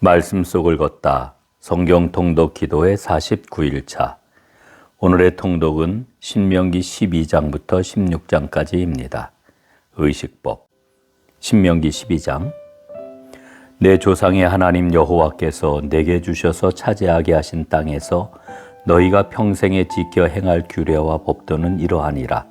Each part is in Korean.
말씀 속을 걷다. 성경 통독 기도의 49일차. 오늘의 통독은 신명기 12장부터 16장까지입니다. 의식법. 신명기 12장. 내 조상의 하나님 여호와께서 내게 주셔서 차지하게 하신 땅에서 너희가 평생에 지켜 행할 규례와 법도는 이러하니라.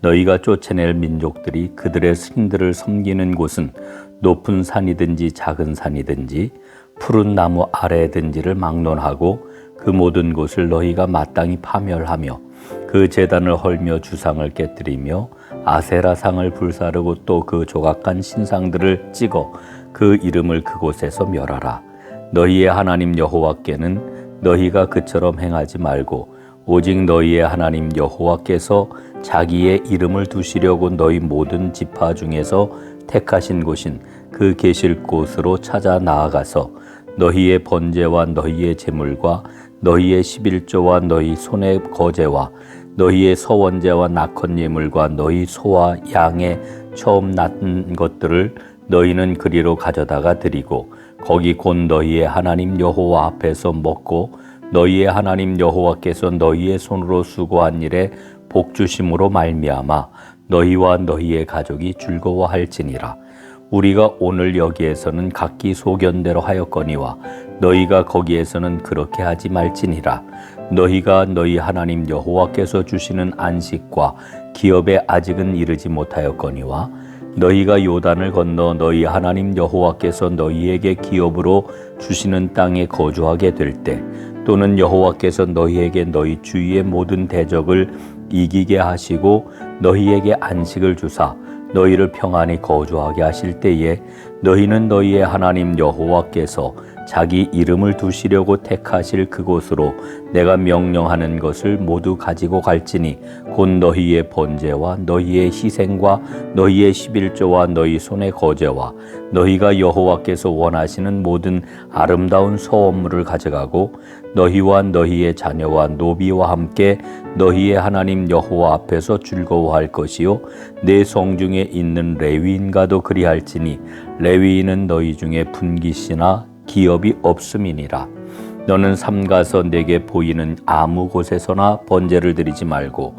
너희가 쫓아낼 민족들이 그들의 신들을 섬기는 곳은 높은 산이든지 작은 산이든지 푸른 나무 아래 든지를 막론하고 그 모든 곳을 너희가 마땅히 파멸하며 그 재단을 헐며 주상을 깨뜨리며 아세라상을 불사르고 또 그 조각한 신상들을 찍어 그 이름을 그곳에서 멸하라. 너희의 하나님 여호와께는 너희가 그처럼 행하지 말고 오직 너희의 하나님 여호와께서 자기의 이름을 두시려고 너희 모든 지파 중에서 택하신 곳인 그 계실 곳으로 찾아 나아가서 너희의 번제와 너희의 제물과 너희의 십일조와 너희 손의 거제와 너희의 서원제와 낙헌 예물과 너희 소와 양의 처음 낳은 것들을 너희는 그리로 가져다가 드리고 거기 곧 너희의 하나님 여호와 앞에서 먹고 너희의 하나님 여호와께서 너희의 손으로 수고한 일에 복 주심으로 말미암아 너희와 너희의 가족이 즐거워할지니라 우리가 오늘 여기에서는 각기 소견대로 하였거니와 너희가 거기에서는 그렇게 하지 말지니라. 너희가 너희 하나님 여호와께서 주시는 안식과 기업에 아직은 이르지 못하였거니와 너희가 요단을 건너 너희 하나님 여호와께서 너희에게 기업으로 주시는 땅에 거주하게 될 때 또는 여호와께서 너희에게 너희 주위의 모든 대적을 이기게 하시고 너희에게 안식을 주사 너희를 평안히 거주하게 하실 때에 너희는 너희의 하나님 여호와께서 자기 이름을 두시려고 택하실 그곳으로 내가 명령하는 것을 모두 가지고 갈지니 곧 너희의 번제와 너희의 희생과 너희의 십일조와 너희 손의 거제와 너희가 여호와께서 원하시는 모든 아름다운 소원물을 가져가고 너희와 너희의 자녀와 노비와 함께 너희의 하나님 여호와 앞에서 즐거워할 것이요 내 성 중에 있는 레위인과도 그리할지니 레위인은 너희 중에 분기시나 기업이 없음이니라. 너는 삼가서 내게 보이는 아무 곳에서나 번제를 드리지 말고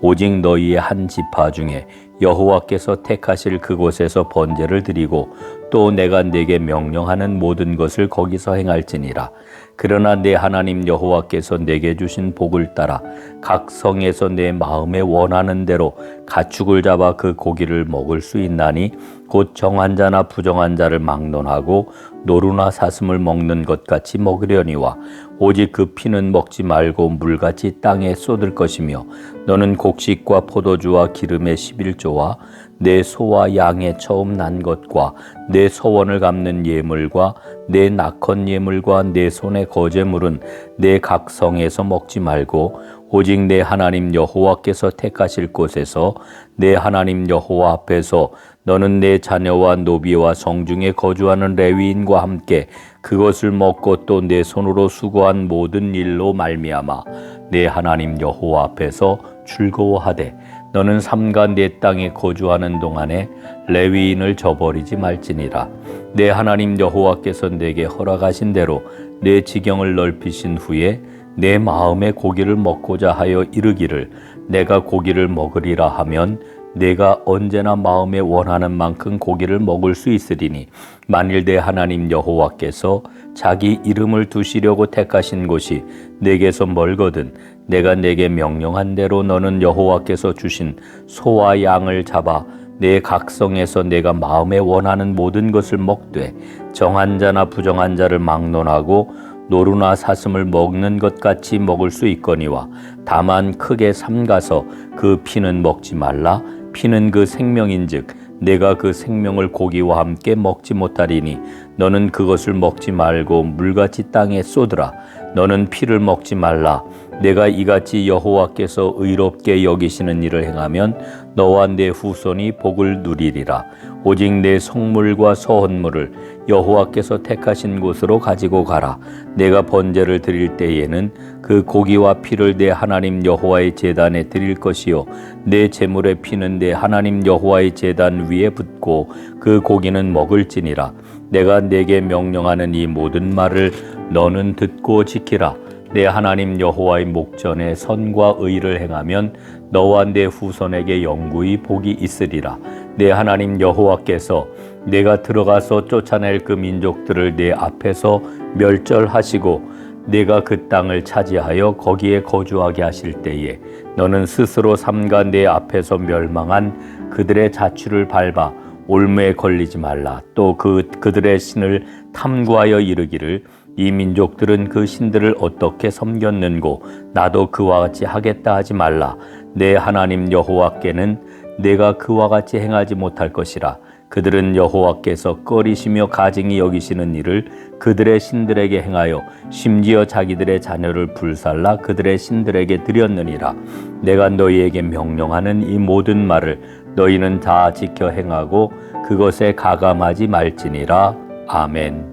오직 너희의 한 지파 중에 여호와께서 택하실 그곳에서 번제를 드리고 또 내가 내게 명령하는 모든 것을 거기서 행할지니라. 그러나 내 하나님 여호와께서 내게 주신 복을 따라 각 성에서 내 마음에 원하는 대로 가축을 잡아 그 고기를 먹을 수 있나니 곧 정한 자나 부정한 자를 막론하고 노루나 사슴을 먹는 것 같이 먹으려니와 오직 그 피는 먹지 말고 물같이 땅에 쏟을 것이며 너는 곡식과 포도주와 기름의 십일조와 내 소와 양의 처음 난 것과 내 서원을 갚는 예물과 내 낙헌 예물과 내 손의 거제물은 내 각성에서 먹지 말고 오직 내 하나님 여호와께서 택하실 곳에서 내 하나님 여호와 앞에서 너는 내 자녀와 노비와 성중에 거주하는 레위인과 함께 그것을 먹고 또 내 손으로 수고한 모든 일로 말미암아 내 하나님 여호와 앞에서 즐거워하되 너는 삼가 내 땅에 거주하는 동안에 레위인을 저버리지 말지니라. 내 하나님 여호와께서 내게 허락하신 대로 내 지경을 넓히신 후에 내 마음에 고기를 먹고자 하여 이르기를 내가 고기를 먹으리라 하면 내가 언제나 마음에 원하는 만큼 고기를 먹을 수 있으리니 만일 내 하나님 여호와께서 자기 이름을 두시려고 택하신 곳이 내게서 멀거든 내가 내게 명령한 대로 너는 여호와께서 주신 소와 양을 잡아 내 각성에서 내가 마음에 원하는 모든 것을 먹되 정한 자나 부정한 자를 막론하고 노루나 사슴을 먹는 것 같이 먹을 수 있거니와 다만 크게 삼가서 그 피는 먹지 말라. 피는 그 생명인즉 내가 그 생명을 고기와 함께 먹지 못하리니 너는 그것을 먹지 말고 물같이 땅에 쏟으라. 너는 피를 먹지 말라. 내가 이같이 여호와께서 의롭게 여기시는 일을 행하면 너와 내 후손이 복을 누리리라. 오직 내 성물과 서헌물을 여호와께서 택하신 곳으로 가지고 가라. 내가 번제를 드릴 때에는 그 고기와 피를 내 하나님 여호와의 제단에 드릴 것이요 내 제물의 피는 내 하나님 여호와의 제단 위에 붓고 그 고기는 먹을지니라. 내가 내게 명령하는 이 모든 말을 너는 듣고 지키라. 내 하나님 여호와의 목전에 선과 의를 행하면 너와 내 후손에게 영구히 복이 있으리라. 내 하나님 여호와께서 내가 들어가서 쫓아낼 그 민족들을 내 앞에서 멸절하시고 내가 그 땅을 차지하여 거기에 거주하게 하실 때에 너는 스스로 삼가 내 앞에서 멸망한 그들의 자취를 밟아 올무에 걸리지 말라. 또 그 그들의 신을 탐구하여 이르기를 이 민족들은 그 신들을 어떻게 섬겼는고 나도 그와 같이 하겠다 하지 말라. 내 하나님 여호와께는 내가 그와 같이 행하지 못할 것이라. 그들은 여호와께서 꺼리시며 가증히 여기시는 일을 그들의 신들에게 행하여 심지어 자기들의 자녀를 불살라 그들의 신들에게 드렸느니라. 내가 너희에게 명령하는 이 모든 말을 너희는 다 지켜 행하고 그것에 가감하지 말지니라. 아멘.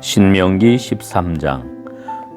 신명기 13장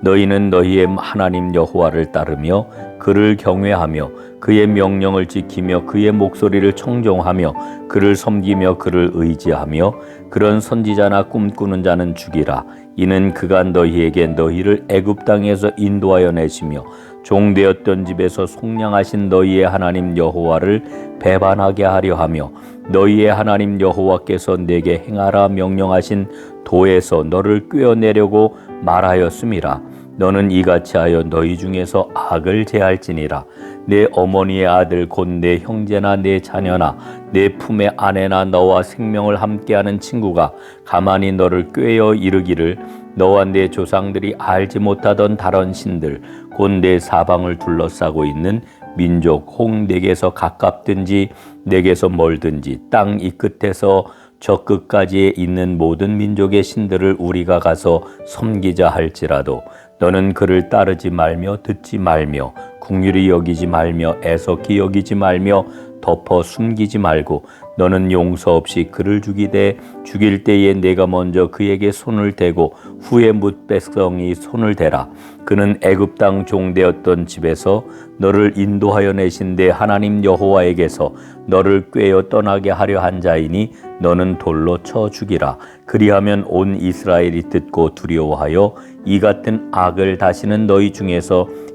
너희는 너희의 하나님 여호와를 따르며 그를 경외하며 그의 명령을 지키며 그의 목소리를 청종하며 그를 섬기며 그를 의지하며 그런 선지자나 꿈꾸는 자는 죽이라. 이는 그가 너희에게 너희를 애굽 땅에서 인도하여 내시며 종되었던 집에서 속량하신 너희의 하나님 여호와를 배반하게 하려 하며 너희의 하나님 여호와께서 내게 행하라 명령하신 도에서 너를 꿰어내려고 말하였음이라 너는 이같이 하여 너희 중에서 악을 제할지니라. 내 어머니의 아들 곧 내 형제나 내 자녀나 내 품의 아내나 너와 생명을 함께하는 친구가 가만히 너를 꿰어 이르기를 너와 내 조상들이 알지 못하던 다른 신들 곧 내 사방을 둘러싸고 있는 민족 홍 내게서 가깝든지 내게서 멀든지 땅 이 끝에서 저 끝까지에 있는 모든 민족의 신들을 우리가 가서 섬기자 할지라도 너는 그를 따르지 말며 듣지 말며 궁휼히 여기지 말며 애석히 여기지 말며 덮어 숨기지 말고 너는 용서 없이 그를 죽이되 죽일 때에 내가 먼저 그에게 손을 대고 후에 뭇 백성이 손을 대라. 그는 애굽 땅 종되었던 집에서 너를 인도하여 내신 내 하나님 여호와에게서 너를 꿰어 떠나게 하려 한 자이니 너는 돌로 쳐 죽이라. 그리하면 온 이스라엘이 듣고 두려워하여 이 같은 악을 다시는 너희 중에서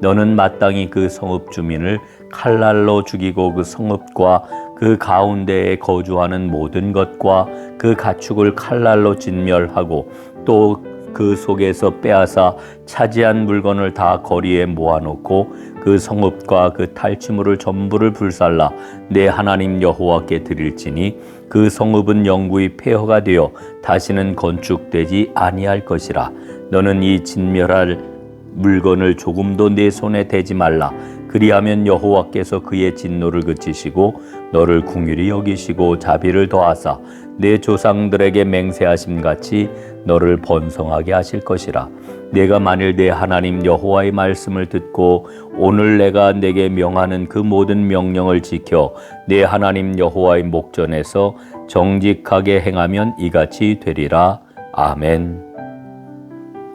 너는 마땅히 그 성읍 주민을 칼날로 죽이고 그 성읍과 그 가운데에 거주하는 모든 것과 그 가축을 칼날로 진멸하고 또 그 속에서 빼앗아 차지한 물건을 다 거리에 모아놓고 그 성읍과 그 탈취물을 전부를 불살라. 내 하나님 여호와께 드릴지니 그 성읍은 영구히 폐허가 되어 다시는 건축되지 아니할 것이라. 너는 이 진멸할 물건을 조금도 내 손에 대지 말라. 그리하면 여호와께서 그의 진노를 그치시고 너를 궁휼히 여기시고 자비를 더하사 내 조상들에게 맹세하심 같이 너를 번성하게 하실 것이라. 내가 만일 내 하나님 여호와의 말씀을 듣고 오늘 내가 내게 명하는 그 모든 명령을 지켜 내 하나님 여호와의 목전에서 정직하게 행하면 이같이 되리라. 아멘.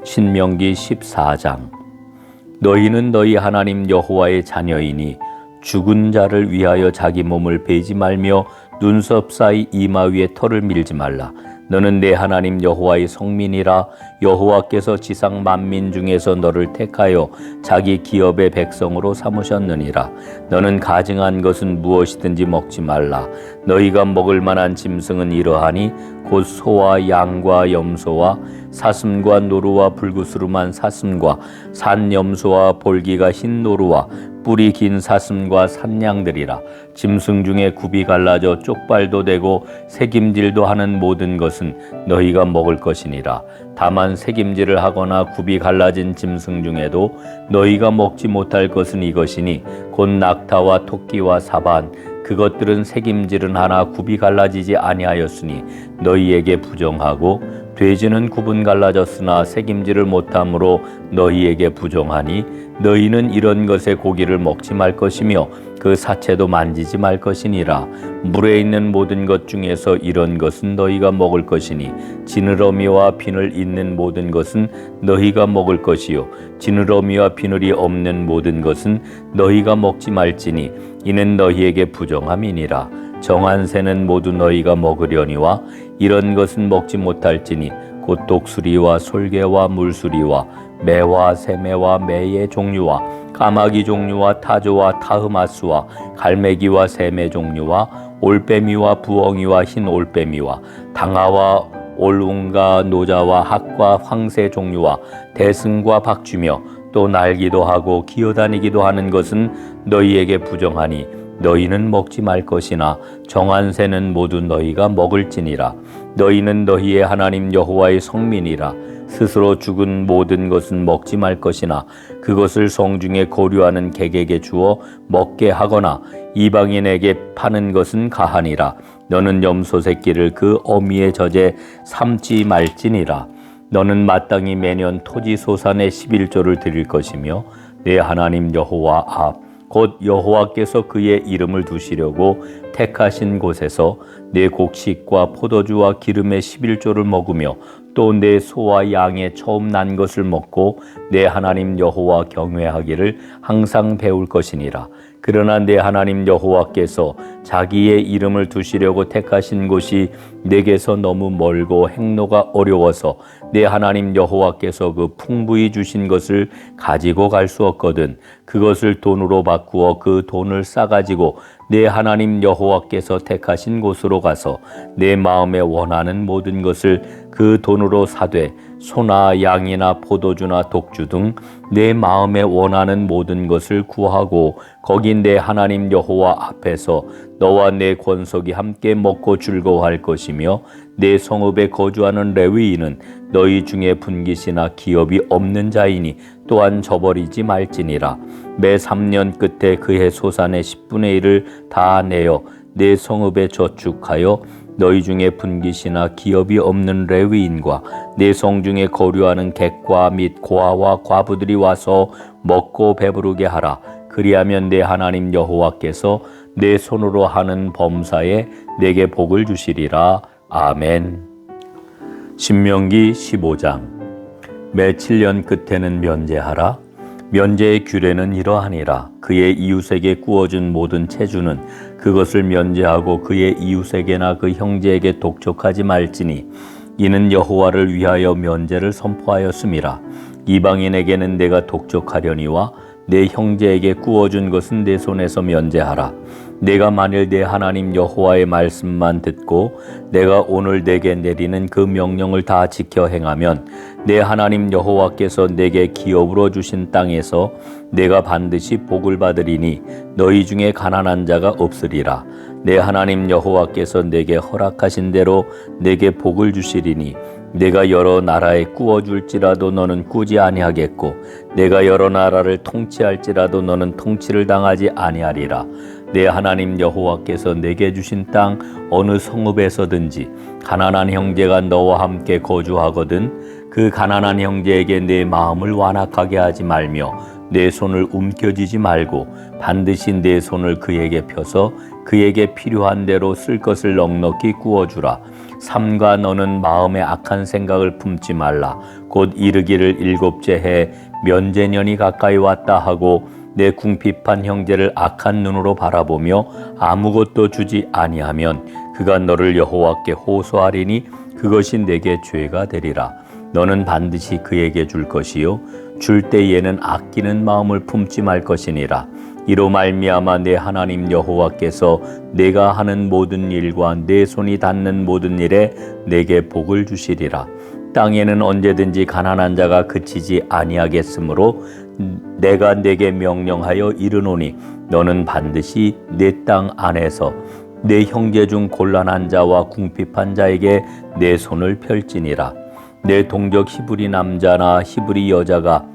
신명기 14장 너희는 너희 하나님 여호와의 자녀이니 죽은 자를 위하여 자기 몸을 베지 말며 눈썹 사이 이마 위에 털을 밀지 말라. 너는 내 하나님 여호와의 성민이라 여호와께서 지상 만민 중에서 너를 택하여 자기 기업의 백성으로 삼으셨느니라. 너는 가증한 것은 무엇이든지 먹지 말라. 너희가 먹을 만한 짐승은 이러하니 곧 소와 양과 염소와 사슴과 노루와 불구스름한 사슴과 산염소와 볼기가 흰 노루와 뿔이 긴 사슴과 산양들이라 짐승 중에 굽이 갈라져 쪽발도 되고 새김질도 하는 모든 것은 너희가 먹을 것이니라. 다만 새김질을 하거나 굽이 갈라진 짐승 중에도 너희가 먹지 못할 것은 이것이니 곧 낙타와 토끼와 사반 그것들은 새김질은 하나 굽이 갈라지지 아니하였으니 너희에게 부정하고 돼지는 구분 갈라졌으나 새김질을 못함으로 너희에게 부정하니 너희는 이런 것의 고기를 먹지 말 것이며 그 사체도 만지지 말 것이니라. 물에 있는 모든 것 중에서 이런 것은 너희가 먹을 것이니 지느러미와 비늘 있는 모든 것은 너희가 먹을 것이요. 지느러미와 비늘이 없는 모든 것은 너희가 먹지 말지니 이는 너희에게 부정함이니라. 정한 새는 모두 너희가 먹으려니와 이런 것은 먹지 못할지니 곧 독수리와 솔개와 물수리와 매와 새매와 매의 종류와 까마귀 종류와 타조와 타흐마스와 갈매기와 새매 종류와 올빼미와 부엉이와 흰 올빼미와 당아와 올웅과 노자와 학과 황새 종류와 대승과 박쥐며 또 날기도 하고 기어다니기도 하는 것은 너희에게 부정하니 너희는 먹지 말 것이나 정한 새는 모두 너희가 먹을지니라. 너희는 너희의 하나님 여호와의 성민이라. 스스로 죽은 모든 것은 먹지 말 것이나 그것을 성중에 고려하는 객에게 주어 먹게 하거나 이방인에게 파는 것은 가하니라. 너는 염소 새끼를 그 어미의 젖에 삼지 말지니라 너는 마땅히 매년 토지 소산의 11조를 드릴 것이며 내 하나님 여호와 앞 곧 여호와께서 그의 이름을 두시려고 택하신 곳에서 내 곡식과 포도주와 기름의 11조를 먹으며 또 내 소와 양의 처음 난 것을 먹고 내 하나님 여호와 경외하기를 항상 배울 것이니라 그러나 내 하나님 여호와께서 자기의 이름을 두시려고 택하신 곳이 내게서 너무 멀고 행로가 어려워서 내 하나님 여호와께서 그 풍부히 주신 것을 가지고 갈 수 없거든 그것을 돈으로 바꾸어 그 돈을 싸가지고 내 하나님 여호와께서 택하신 곳으로 가서 내 마음에 원하는 모든 것을 그 돈으로 사되 소나 양이나 포도주나 독주 등 내 마음에 원하는 모든 것을 구하고 거기 내 하나님 여호와 앞에서 너와 내 권속이 함께 먹고 즐거워할 것이며 내 성읍에 거주하는 레위인은 너희 중에 분깃이나 기업이 없는 자이니 또한 저버리지 말지니라. 매 3년 끝에 그해 소산의 10분의 1을 다 내어 내 성읍에 저축하여 너희 중에 분깃이나 기업이 없는 레위인과 내 성 중에 거류하는 객과 및 고아와 과부들이 와서 먹고 배부르게 하라. 그리하면 내 하나님 여호와께서 내 손으로 하는 범사에 내게 복을 주시리라. 아멘. 신명기 15장 매 7년 끝에는 면제하라. 면제의 규례는 이러하니라. 그의 이웃에게 구워준 모든 체주는 그것을 면제하고 그의 이웃에게나 그 형제에게 독촉하지 말지니 이는 여호와를 위하여 면제를 선포하였음이라. 이방인에게는 내가 독촉하려니와 내 형제에게 구워준 것은 내 손에서 면제하라. 내가 만일 내 하나님 여호와의 말씀만 듣고 내가 오늘 내게 내리는 그 명령을 다 지켜 행하면 내 하나님 여호와께서 내게 기업으로 주신 땅에서 내가 반드시 복을 받으리니 너희 중에 가난한 자가 없으리라. 내 하나님 여호와께서 내게 허락하신 대로 내게 복을 주시리니 내가 여러 나라에 꾸어 줄지라도 너는 꾸지 아니하겠고 내가 여러 나라를 통치할지라도 너는 통치를 당하지 아니하리라 내 하나님 여호와께서 내게 주신 땅 어느 성읍에서든지 가난한 형제가 너와 함께 거주하거든 그 가난한 형제에게 내 마음을 완악하게 하지 말며 내 손을 움켜쥐지 말고 반드시 내 손을 그에게 펴서 그에게 필요한 대로 쓸 것을 넉넉히 구워주라. 삼가 너는 마음에 악한 생각을 품지 말라. 곧 이르기를 일곱째 해 면제년이 가까이 왔다 하고 내 궁핍한 형제를 악한 눈으로 바라보며 아무것도 주지 아니하면 그가 너를 여호와께 호소하리니 그것이 내게 죄가 되리라. 너는 반드시 그에게 줄 것이요. 줄 때에는 아끼는 마음을 품지 말 것이니라 이로 말미암아 내 하나님 여호와께서 내가 하는 모든 일과 내 손이 닿는 모든 일에 내게 복을 주시리라. 땅에는 언제든지 가난한 자가 그치지 아니하겠으므로 내가 내게 명령하여 이르노니 너는 반드시 내 땅 안에서 내 형제 중 곤란한 자와 궁핍한 자에게 내 손을 펼지니라. 내 동족 히브리 남자나 히브리 여자가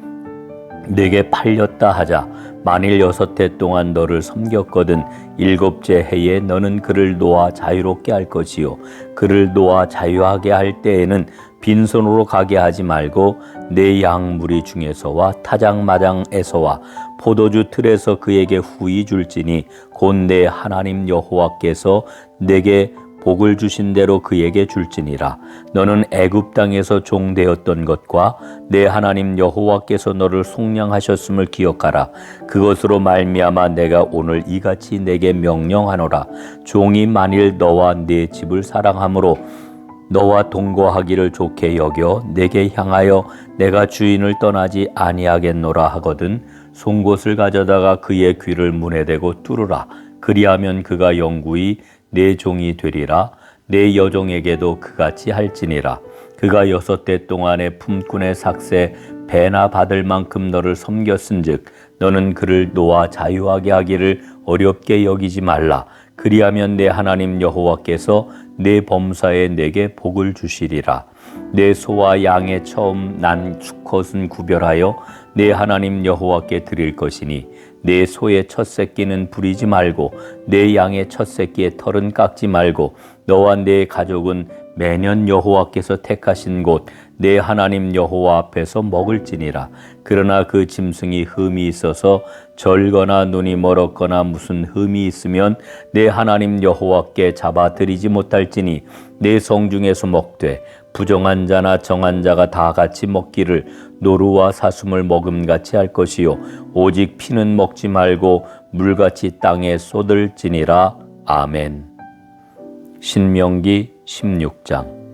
내게 팔렸다 하자 만일 여섯 해 동안 너를 섬겼거든 일곱째 해에 너는 그를 놓아 자유롭게 할 것이요. 그를 놓아 자유하게 할 때에는 빈손으로 가게 하지 말고 내 양무리 중에서와 타작마장에서와 포도주 틀에서 그에게 후이 줄지니 곧 내 하나님 여호와께서 내게 복을 주신 대로 그에게 줄지니라. 너는 애굽 땅에서 종 되었던 것과 내 하나님 여호와께서 너를 속량하셨음을 기억하라. 그것으로 말미암아 내가 오늘 이같이 내게 명령하노라. 종이 만일 너와 네 집을 사랑함으로 너와 동거하기를 좋게 여겨 내게 향하여 내가 주인을 떠나지 아니하겠노라 하거든 송곳을 가져다가 그의 귀를 문에 대고 뚫으라. 그리하면 그가 영구히 내 종이 되리라. 내 여종에게도 그같이 할지니라. 그가 여섯 대 동안의 품꾼의 삭세 배나 받을 만큼 너를 섬겼은즉 너는 그를 놓아 자유하게 하기를 어렵게 여기지 말라. 그리하면 내 하나님 여호와께서 내 범사에 내게 복을 주시리라. 내 소와 양의 처음 난 수컷은 구별하여 내 하나님 여호와께 드릴 것이니 내 소의 첫 새끼는 부리지 말고 내 양의 첫 새끼의 털은 깎지 말고 너와 내 가족은 매년 여호와께서 택하신 곳 내 하나님 여호와 앞에서 먹을지니라. 그러나 그 짐승이 흠이 있어서 절거나 눈이 멀었거나 무슨 흠이 있으면 내 하나님 여호와께 잡아 드리지 못할지니 내 성중에서 먹되 부정한 자나 정한 자가 다 같이 먹기를 노루와 사슴을 먹음같이 할 것이요. 오직 피는 먹지 말고 물같이 땅에 쏟을지니라. 아멘. 신명기 16장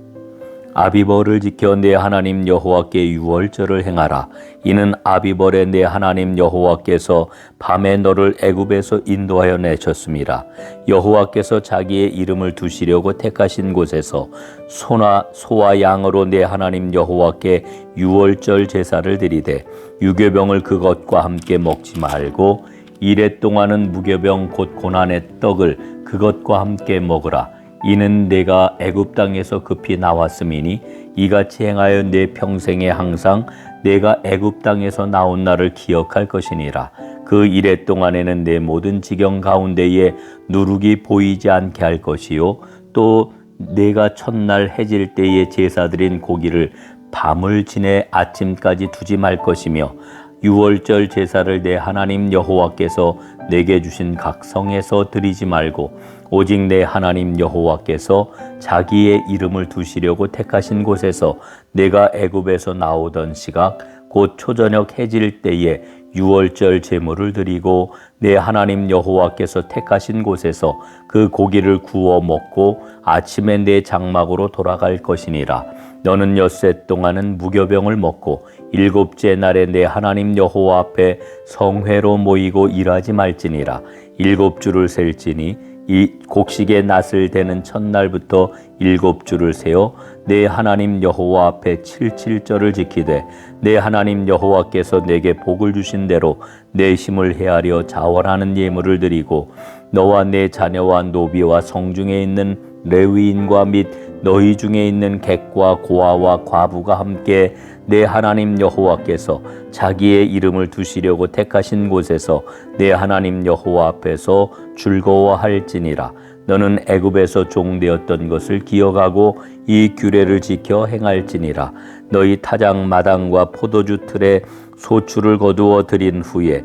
아비벌을 지켜 내 하나님 여호와께 유월절을 행하라. 이는 아비벌에 내 하나님 여호와께서 밤에 너를 애굽에서 인도하여 내셨습니다. 여호와께서 자기의 이름을 두시려고 택하신 곳에서 소나 소와 양으로 내 하나님 여호와께 유월절 제사를 드리되 유교병을 그것과 함께 먹지 말고 이래 동안은 무교병 곧 고난의 떡을 그것과 함께 먹으라. 이는 내가 애굽 땅에서 급히 나왔음이니 이같이 행하여 내 평생에 항상 내가 애굽 땅에서 나온 날을 기억할 것이니라. 그 이래 동안에는 내 모든 지경 가운데에 누룩이 보이지 않게 할 것이요 또 내가 첫날 해질 때에 제사드린 고기를 밤을 지내 아침까지 두지 말 것이며 유월절 제사를 내 하나님 여호와께서 내게 주신 각 성에서 드리지 말고 오직 내 하나님 여호와께서 자기의 이름을 두시려고 택하신 곳에서 내가 애굽에서 나오던 시각 곧 초저녁 해질 때에 유월절 제물을 드리고 내 하나님 여호와께서 택하신 곳에서 그 고기를 구워 먹고 아침에 내 장막으로 돌아갈 것이니라. 너는 엿새 동안은 무교병을 먹고 일곱째 날에 내 하나님 여호와 앞에 성회로 모이고 일하지 말지니라. 일곱 주를 셀지니 이 곡식의 낫을 대는 첫날부터 일곱 주를 세어 내 하나님 여호와 앞에 칠칠절을 지키되 내 하나님 여호와께서 내게 복을 주신 대로 내 힘을 헤아려 자원하는 예물을 드리고 너와 내 자녀와 노비와 성중에 있는 레위인과 및 너희 중에 있는 객과 고아와 과부가 함께 내 하나님 여호와께서 자기의 이름을 두시려고 택하신 곳에서 내 하나님 여호와 앞에서 즐거워할지니라. 너는 애굽에서 종되었던 것을 기억하고 이 규례를 지켜 행할지니라. 너희 타작 마당과 포도주 틀에 소출을 거두어 드린 후에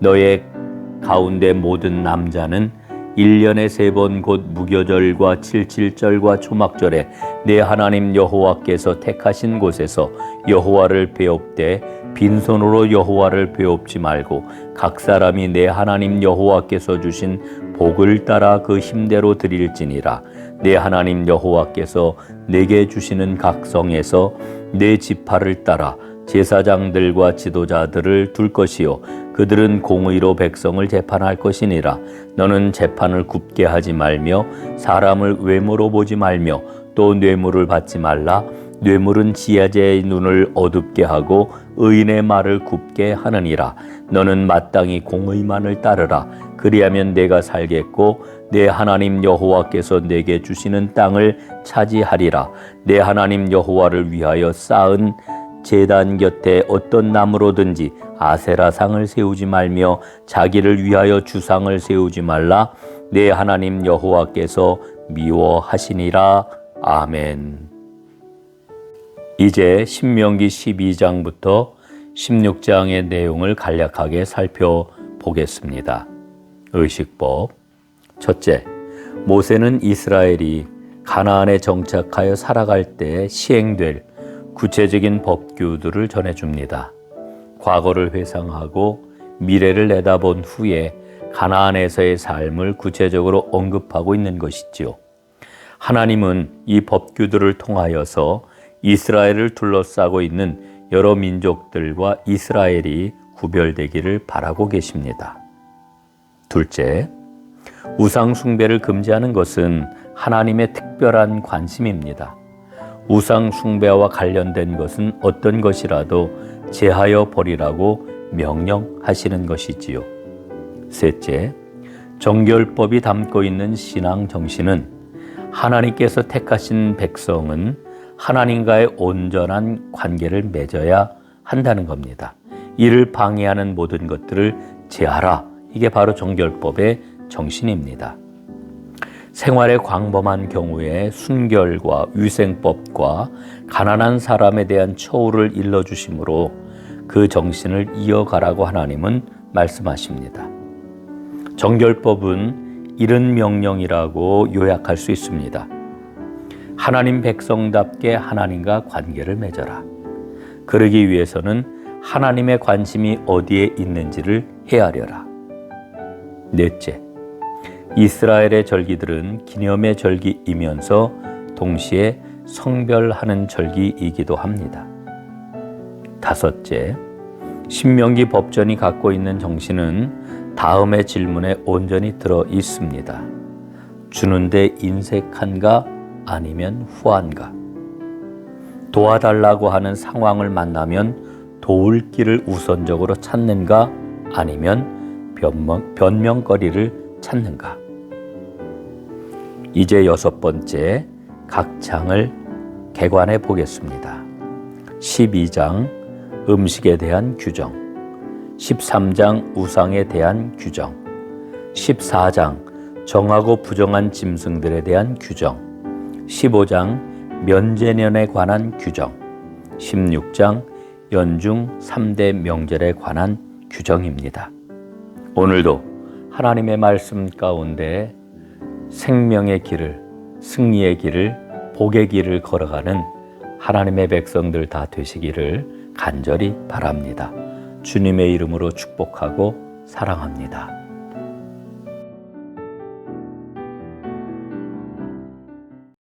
너의 가운데 모든 남자는 1년에 세 번 곧 무교절과 칠칠절과 초막절에 내 하나님 여호와께서 택하신 곳에서 여호와를 배웁되 빈손으로 여호와를 배웁지 말고 각 사람이 내 하나님 여호와께서 주신 복을 따라 그 힘대로 드릴지니라. 내 하나님 여호와께서 내게 주시는 각 성에서 내 지파를 따라 제사장들과 지도자들을 둘 것이요. 그들은 공의로 백성을 재판할 것이니라. 너는 재판을 굽게 하지 말며 사람을 외모로 보지 말며 또 뇌물을 받지 말라. 뇌물은 지혜자의 눈을 어둡게 하고 의인의 말을 굽게 하느니라. 너는 마땅히 공의만을 따르라. 그리하면 내가 살겠고 내 하나님 여호와께서 내게 주시는 땅을 차지하리라. 내 하나님 여호와를 위하여 쌓은 제단 곁에 어떤 나무로든지 아세라상을 세우지 말며 자기를 위하여 주상을 세우지 말라 내 하나님 여호와께서 미워하시니라 아멘. 이제 신명기 12장부터 16장의 내용을 간략하게 살펴보겠습니다. 의식법 첫째, 모세는 이스라엘이 가나안에 정착하여 살아갈 때 시행될 구체적인 법규들을 전해줍니다. 과거를 회상하고 미래를 내다본 후에 가나안에서의 삶을 구체적으로 언급하고 있는 것이지요. 하나님은 이 법규들을 통하여서 이스라엘을 둘러싸고 있는 여러 민족들과 이스라엘이 구별되기를 바라고 계십니다. 둘째, 우상숭배를 금지하는 것은 하나님의 특별한 관심입니다. 우상 숭배와 관련된 것은 어떤 것이라도 제하여 버리라고 명령하시는 것이지요. 셋째, 정결법이 담고 있는 신앙 정신은 하나님께서 택하신 백성은 하나님과의 온전한 관계를 맺어야 한다는 겁니다. 이를 방해하는 모든 것들을 제하라. 이게 바로 정결법의 정신입니다. 생활에 광범한 경우에 순결과 위생법과 가난한 사람에 대한 처우를 일러주심으로 그 정신을 이어가라고 하나님은 말씀하십니다. 정결법은 이른 명령이라고 요약할 수 있습니다. 하나님 백성답게 하나님과 관계를 맺어라. 그러기 위해서는 하나님의 관심이 어디에 있는지를 헤아려라. 넷째, 이스라엘의 절기들은 기념의 절기이면서 동시에 성별하는 절기이기도 합니다. 다섯째, 신명기 법전이 갖고 있는 정신은 다음의 질문에 온전히 들어 있습니다. 주는데 인색한가 아니면 후한가? 도와달라고 하는 상황을 만나면 도울 길을 우선적으로 찾는가 아니면 변명, 변명거리를 찾는가? 이제 여섯 번째 각 장을 개관해 보겠습니다. 12장 음식에 대한 규정, 13장 우상에 대한 규정, 14장 정하고 부정한 짐승들에 대한 규정, 15장 면제년에 관한 규정, 16장 연중 3대 명절에 관한 규정입니다. 오늘도 하나님의 말씀 가운데 생명의 길을, 승리의 길을, 복의 길을 걸어가는 하나님의 백성들 다 되시기를 간절히 바랍니다. 주님의 이름으로 축복하고 사랑합니다.